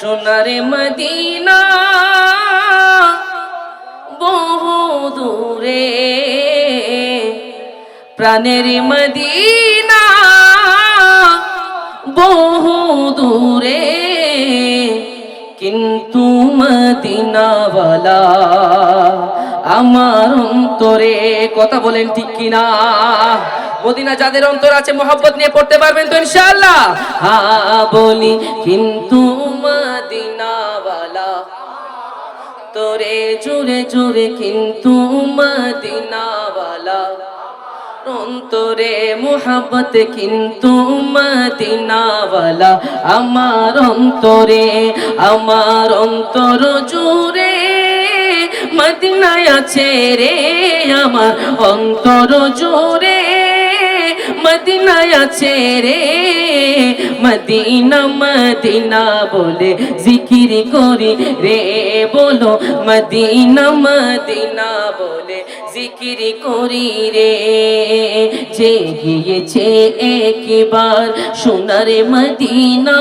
সোনারে Medina বহু দূরে। প্রাণের মদিনা বহু দূরে। কিন্তু মদিনাওয়ালা আমার অন্তরে কথা বলেন ঠিক কিনা? মদিনা যাদের অন্তর আছে মোহাম্মত নিয়ে পড়তে পারবেন তো ইনশাআল্লাহ? বলি, কিন্তু মদিনাওয়ালা, তোরে জুড়ে জুড়ে কিন্তু মদিনাওয়ালা, অন্তরে মোহাব্বত কিন্তু মদিনাওয়ালা, আমার অন্তরে, আমার অন্তর জুড়ে মদিনায় আছে রে, আমার অন্তর জুড়ে মদিনায় আছে রে। মদিনা মদিনা বলে জিকির করি রে। বলো, মদিনা মদিনা বলে জিকির করি রে। যে গিয়েছে একবার সোনারে মদিনা,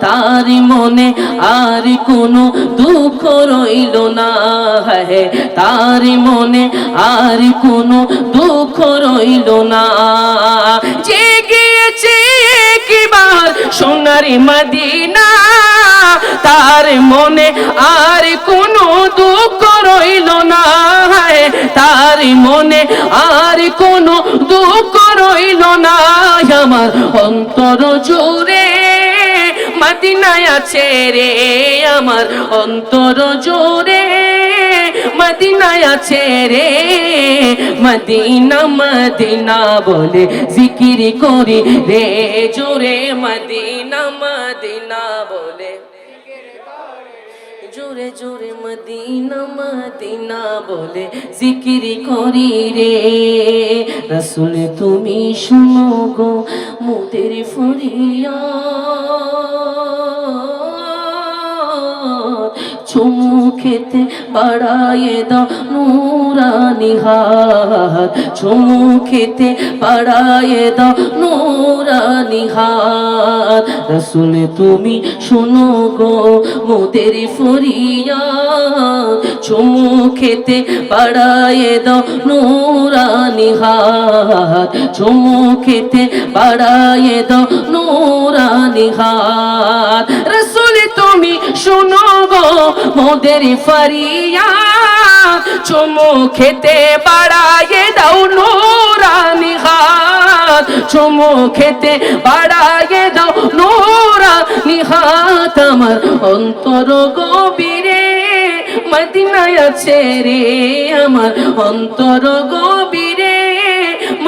তার মনে আর কোনো দুঃখ রইল না। হ্যাঁ তার মনে আর কোনো দুঃখ রইল না। যে গিয়েছে একবার সোনারে মদিনা, তার মনে আর কোনো দুঃখ রইল না। তার মনে আর কোনো দুঃখ রইল না। আমার অন্তর জোরে মদিনায় আছে রে, আমার অন্তর জোরে মদিনায় আছে রে। মদিনা মদিনা বলে জিকির করি রে। জোরে মদিনা মদিনা বলে জোরে জোরে মদিনা মদিনা বলে জিকিরি করি রে। রসুল তুমি শুনো গো, মোদের ফরিয়া। চুমু খেতে বাড়ায়ে দাও নুরানি হাত। চুমু খেতে বাড়ায়ে দাও নুরানি হাত। রসুল, তুমি শোনো গো মোদের ফরিয়া চুমু খেতে বাড়ায়ে দাও নুরানি হাত। চুমু খেতে বাড়ায়ে দাও নুরানি হাত। রসুল তুমি শোনো গো, মোদের ফরিয়া। চুমু খেতে বাড়ায়ে দাও নুরানি হাত। চুমু খেতে বাড়ায়ে দাও নুরানি হাত। আমার অন্তর গভীরে মদিনায় আছে রে, আমার অন্তর গভীরে।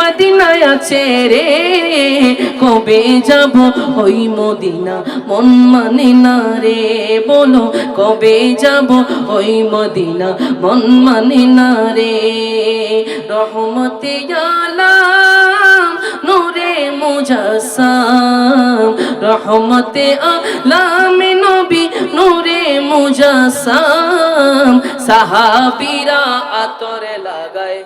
মদিনায় আছে রে। কবে যাব ওই মদিনা? মন মানে না রে, বলো। কবে যাব ওই মদিনা? মন মানে না রে। রহমতে আলাম, নূরে মুজাসাম। রহমতে আলাম, নবী নূরে মুজাসাম। সাহাবিরা আতরে লাগায়।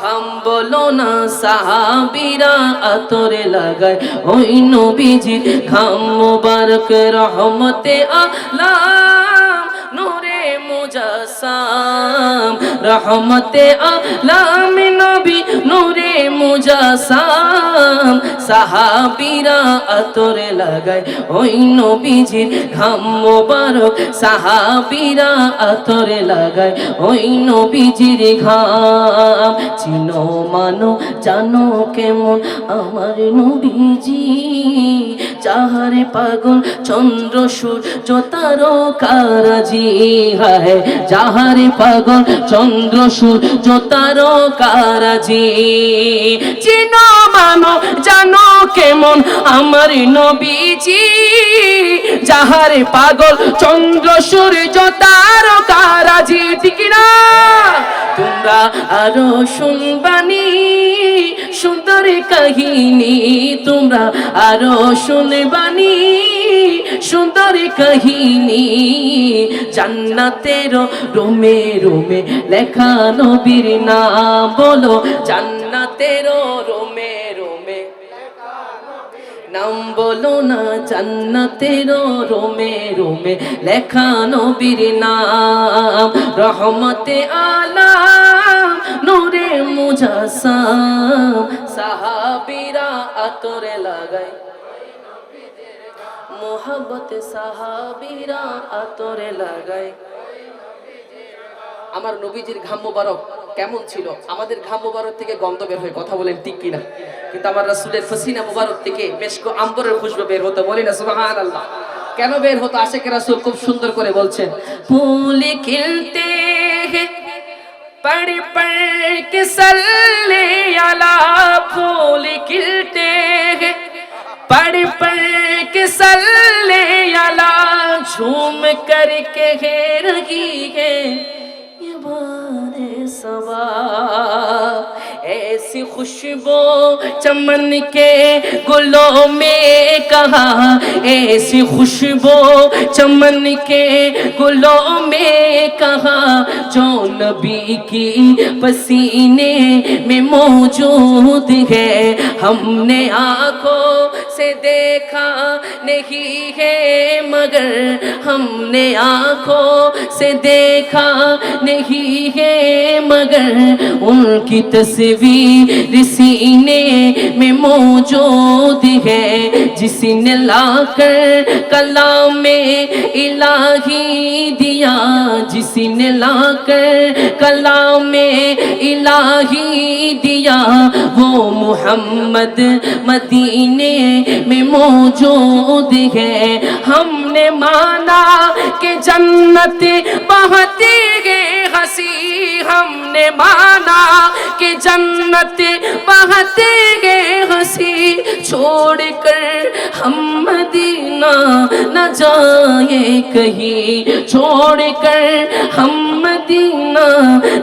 ঘাম বলো না সাহাবিরা আতরে লাগায়। ওই নবীজির খাম মুবারক রহমতে আলাম নূরে মুজাসাম। রহমতে আলাম নবী নূরে মুজাসাম। সাহাবিরা আতরে লাগায়, ওই নবীজির ঘাম মুবারক। সাহাবিরা আতরে লাগায়, ওই নবীজির ঘাম। চিনো মানো, জানো কেমন আমার নবীজি। যাহারে পাগল চন্দ্র সূর্য তারকারাজি হায়। যাহারে পাগল চন্দ্র সূর্য তারকারাজি চিনো মানো জানো কেমন আমার নবীজি, যাহারে পাগল চন্দ্র সূর্য, তারকারাজি, ঠিক না? তোমরা আরও শুনবানি, সুন্দর কাহিনী, তোমরা আরও শুনবানি, সুন্দর কাহিনী। জান্নাতের রোমে রোমে লেখা নবীর নাম বলো, জান্নাতের রোমে নাম বলো না, জান্নাতের রোমে রোমে লেখা নবীর নাম। রহমতে আলাম, নূরে মুজাসাম। সাহাবীরা আতরে লাগায়। মোহাব্বতে সাহাবীরা আতরে লাগায়। আমার নবীজির ঘাম মোবারক। কেমন ছিল আমাদের ঘাম মোবারক থেকে গন্ধ বের হয়ে কথা বলেন ঠিক কিনা কিন্তু আমার রাসূলের ফসিনা মোবারক থেকে বেশ কো আম্বরের খুশবু বের হতো বলি না সুবহানাল্লাহ কেন বের হতো আশেখ রাসূল খুব সুন্দর করে বলছেন ফুল খিলতে हैं पढ़ पढ़ के सल्ले अला फूल खिलते हैं पढ़ पढ़ के सल्ले अला झूम कर के है रही है ये बारे সবা ایسی خوشبو چمن کے گلوں میں کہاں ایسی خوشبو چمن کے گلوں میں کہاں جو نبی کی پسینے میں موجود ہے۔ ہم نے آنکھوں سے دیکھا نہیں ہے، مگر ہم نے آنکھوں سے دیکھا نہیں ہے، مگر ان کی تصویر رسینے میں موجود ہے، جس نے لا کر کلام میں الہی دیا۔ جس نے لا کر کلام میں الہی دیا۔ وہ محمد مدینے میں موجود ہے۔ ہم نے مانا کہ جنت بہت ने مانا کہ جنت پہتے گئے ہنسی چھوڑ کر ہم مدینہ نہ جائیں کہیں چھوڑ کر ہم مدینہ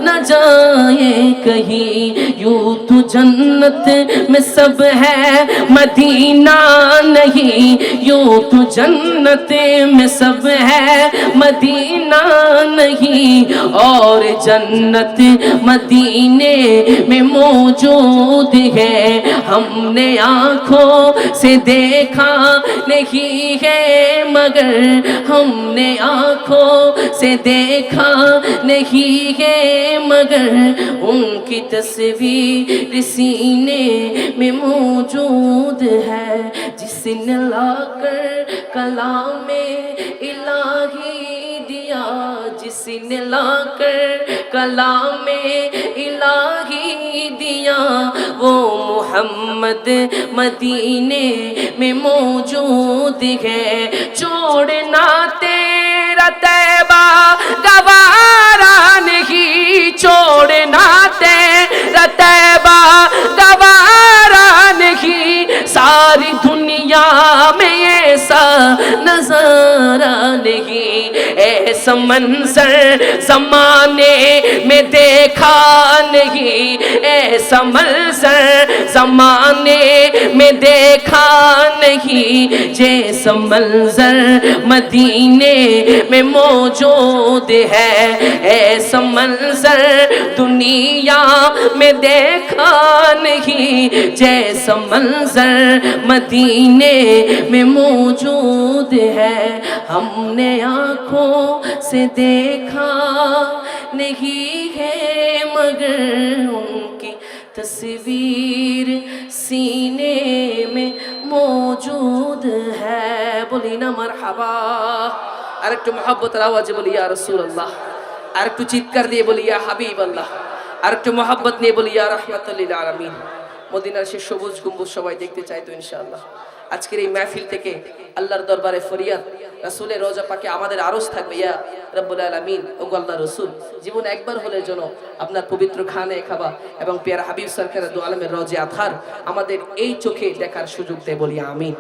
نہ جائیں کہیں یوں جنت میں سب ہے، مدینہ نہیں۔ یوں تو جنت میں سب ہے، مدینہ نہیں۔ اور جنت مدینے میں موجود ہے۔ ہم نے آنکھوں سے دیکھا نہیں ہے، مگر ہم نے آنکھوں سے دیکھا نہیں ہے۔ مگر ان کی تصویر سینے میں موجود ہے، جس نے لاکر کلام الہی دیا، جس نے لا کر کلام الہی دیا۔ وہ محمد مدینے میں موجود ہے، جو নাসারা ایسا منظر زمانے میں دیکھا نہیں۔ ایسا منظر زمانے میں دیکھا نہیں۔ جیسا منظر مدینے میں موجود ہے۔ ایسا منظر دنیا میں دیکھا نہیں۔ جیسا منظر مدینے میں موجود ہے۔ ہم نے آنکھوں سے دیکھا نہیں ہے مگر ان کی تصویر سینے میں موجود ہے۔ بولی نا مرحبا۔ ارکت محبت آوازے بولی یا رسول اللہ۔ ارکت ایک چیت کر دیے بولی یا حبیب اللہ۔ ارکت محبت نے بولی یا رحمت للعالمین۔ মদিনার সে সবুজ গুম্বুজ সবাই দেখতে চাইতো ইনশাআল্লাহ। আজকের এই মাহফিল থেকে আল্লাহর দরবারে ফরিয়াদ, রাসূলের রোজা পাকে আমাদের আরজ থাকবে। ইয়া রব্বুল আলামিন ও আল্লাহ রসুল, জীবন একবার হলে যেন আপনার পবিত্র খানে খাবা এবং পেয়ারা হাবিব সরকার দু আলমের রজে আধার আমাদের এই চোখে দেখার সুযোগ দেয় বলি, আমিন।